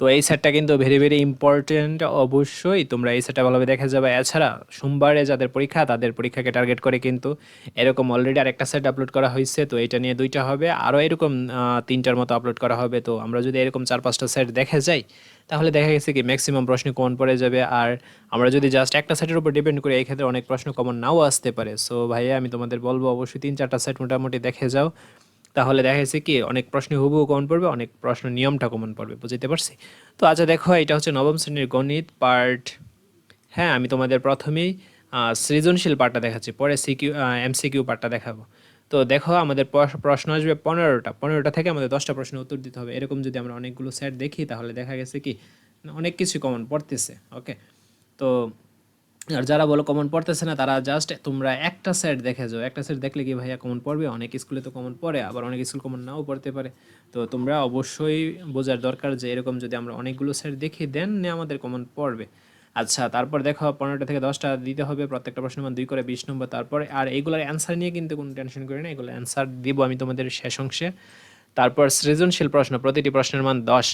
তো এই সেটটা কিন্তু ভেরি ভেরি ইম্পর্টেন্ট অবশ্যই। তোমরা এই সেটটা ভালোভাবে দেখা যাবে। এছাড়া সোমবারে যাদের পরীক্ষা, তাদের পরীক্ষাকে টার্গেট করে কিন্তু এরকম অলরেডি আরেকটা সেট আপলোড করা হয়েছে। তো এটা নিয়ে দুইটা হবে। আরও এরকম তিনটার মতো আপলোড করা হবে। তো আমরা যদি এরকম চার, পাঁচটা সেট দেখে যাই, তাহলে দেখা গেছে কি ম্যাক্সিমাম প্রশ্ন কমন পড়ে যাবে। আর আমরা যদি জাস্ট একটা সেটের উপর ডিপেন্ড করি, এই ক্ষেত্রে অনেক প্রশ্ন কমন নাও আসতে পারে। সো ভাইয়া, আমি তোমাদের বলব অবশ্যই তিন, চারটা সেট মোটামুটি দেখে যাও। তাহলে দেখা কি, অনেক প্রশ্ন হুবহু কমন পড়বে, অনেক প্রশ্ন নিয়মটা কমন পড়বে, বুঝতে পারছি? তো আচ্ছা দেখো, এটা হচ্ছে নবম শ্রেণির গণিত পার্ট হ্যাঁ আমি তোমাদের প্রথমেই সৃজনশীল পার্টটা দেখাচ্ছি, পরে সিকিউ এমসিকিউ পার্টটা দেখাবো। তো দেখো, আমাদের প্রশ্ন আসবে পনেরোটা পনেরোটা থেকে আমাদের দশটা প্রশ্নের উত্তর দিতে হবে। এরকম যদি আমরা অনেকগুলো সেট দেখি, তাহলে দেখা গেছে কি, অনেক কিছু কমন পড়তেছে ওকে তো আর যারা বলো কমন পড়তেছে না, তারা জাস্ট তোমরা একটা সেট দেখে যাও একটা সেট দেখলে কি ভাইয়া কমন পড়বে? অনেক স্কুলে তো কমন পড়ে, আবার অনেক স্কুল কমন নাও পড়তে পারে। তো তোমরা অবশ্যই বোঝার দরকার যে এরকম যদি আমরা অনেকগুলো সেট দেখি দেন আমাদের কমন পড়বে। আচ্ছা তারপর দেখো পনেরোটা থেকে দশটা দিতে হবে, প্রত্যেকটা প্রশ্নের মান দুই করে বিশ নম্বর। তারপরে, আর এইগুলোর অ্যান্সার নিয়ে কিন্তু কোনো টেনশন করি না, এগুলো অ্যান্সার দিব আমি তোমাদের শেষ অংশে। তারপর সৃজনশীল প্রশ্ন, প্রতিটি প্রশ্নের মান দশ।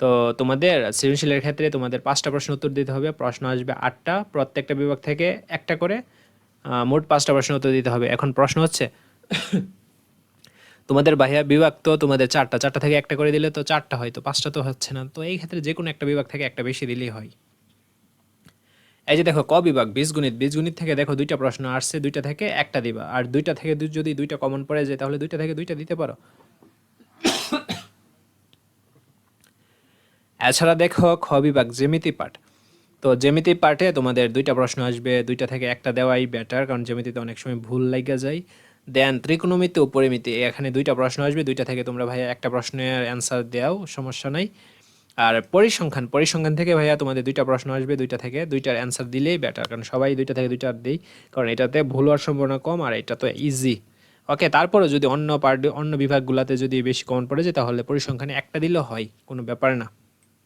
তো তোমাদের সৃজনশীলের ক্ষেত্রে তোমাদের পাঁচটা প্রশ্ন উত্তর দিতে হবে। প্রশ্ন আসবে আটটা, প্রত্যেকটা বিভাগ থেকে একটা করে মোট পাঁচটা প্রশ্ন উত্তর দিতে হবে। এখন প্রশ্ন হচ্ছে, তোমাদের বাহিয়া বিভাগ তো তোমাদের চারটা চারটা থেকে একটা করে দিলে তো চারটা হয়, তো পাঁচটা তো হচ্ছে না। তো এই ক্ষেত্রে যে কোনো একটা বিভাগ থেকে একটা বেশি দিলেই হয়। এই যে দেখো, ক বিভাগ? বীজগণিত। বীজগণিত থেকে দেখো দুইটা প্রশ্ন আসছে, দুইটা থেকে একটা দিবা। আর দুইটা থেকে যদি দুইটা কমন পড়ে যায়, তাহলে দুইটা থেকে দুইটা দিতে পারো। এছাড়া দেখো খ বিভাগ, জ্যামিতি পাঠ। তো জ্যামিতি পাঠে তোমাদের দুইটা প্রশ্ন আসবে, দুইটা থেকে একটা দেওয়াই বেটার কারণ জ্যামিতিতে অনেক সময় ভুল লাগা যায়। দেন ত্রিকোণমিতি ও পরিমিতি, এখানে দুইটা প্রশ্ন আসবে, দুইটা থেকে তোমরা ভাইয়া একটা প্রশ্নের অ্যান্সার দাও, সমস্যা নাই। আর পরিসংখ্যান পরিসংখ্যান থেকে ভাইয়া তোমাদের দুইটা প্রশ্ন আসবে, দুইটা থেকে দুইটার অ্যান্সার দিলেই বেটার কারণ সবাই দুইটা থেকে দুইটা দেই, কারণ এটাতে ভুল হওয়ার সম্ভাবনা কম আর এটা তো ইজি ওকে তারপরে যদি অন্য পার্ট অন্য বিভাগগুলোতে যদি বেশি কমন পড়ে যায়, তাহলে পরিসংখ্যানে একটা দিলেও হয়, কোনো ব্যাপার না।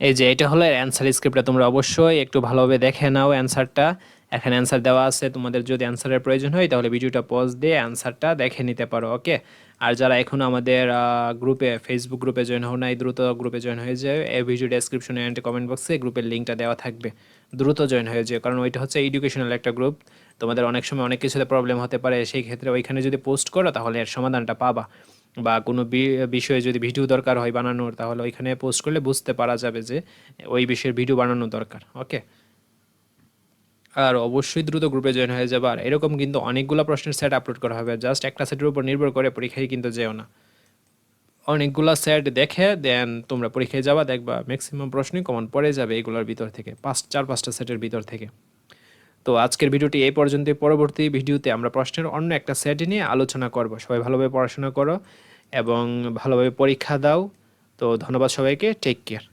এই যে, এটা হলো অ্যান্সার স্ক্রিপ্টটা তোমরা অবশ্যই একটু ভালোভাবে দেখে নাও অ্যান্সারটা এখানে অ্যান্সার দেওয়া আছে। তোমাদের যদি অ্যান্সারের প্রয়োজন হয়, তাহলে ভিডিওটা পজ দিয়ে অ্যান্সারটা দেখে নিতে পারো ওকে আর যারা এখনও আমাদের গ্রুপে ফেসবুক গ্রুপে জয়েন হও নাই, দ্রুত গ্রুপে জয়েন হয়ে যায় এই ভিডিও ডেসক্রিপশনে অ্যান্ড কমেন্ট বক্সে গ্রুপের লিঙ্কটা দেওয়া থাকবে। দ্রুত জয়েন হয়ে যায় কারণ ওইটা হচ্ছে এডুকেশনাল একটা গ্রুপ তোমাদের অনেক সময় অনেক কিছুতে প্রবলেম হতে পারে। সেই ক্ষেত্রে ওইখানে যদি পোস্ট করো, তাহলে এর সমাধানটা পাবা। বা কোনো বিষয়ে যদি ভিডিও দরকার হয় বানানোর, তাহলে ওইখানে পোস্ট করলে বুঝতে পারা যাবে যে ওই বিষয়ের ভিডিও বানানো দরকার ওকে আর অবশ্যই দ্রুত গ্রুপে জয়েন হয়ে যাবে। আর এরকম কিন্তু অনেকগুলো প্রশ্নের সেট আপলোড করা হবে। জাস্ট একটা সেটের উপর নির্ভর করে পরীক্ষায় কিন্তু যেও না। অনেকগুলো সেট দেখে দেন তোমরা পরীক্ষায় যাবা, দেখবা ম্যাক্সিমাম প্রশ্নই কমন পড়ে যাবে এগুলোর ভিতর থেকে, পাঁচ, চার, পাঁচটা সেটের ভিতর থেকে। তো আজকের ভিডিওটি এই পর্যন্ত পরবর্তী ভিডিওতে আমরা প্রশ্নের অন্য একটা সেট নিয়ে আলোচনা করব। সবাই ভালোভাবে পড়াশোনা করো এবং ভালোভাবে পরীক্ষা দাও। তো ধন্যবাদ সবাইকে। Take care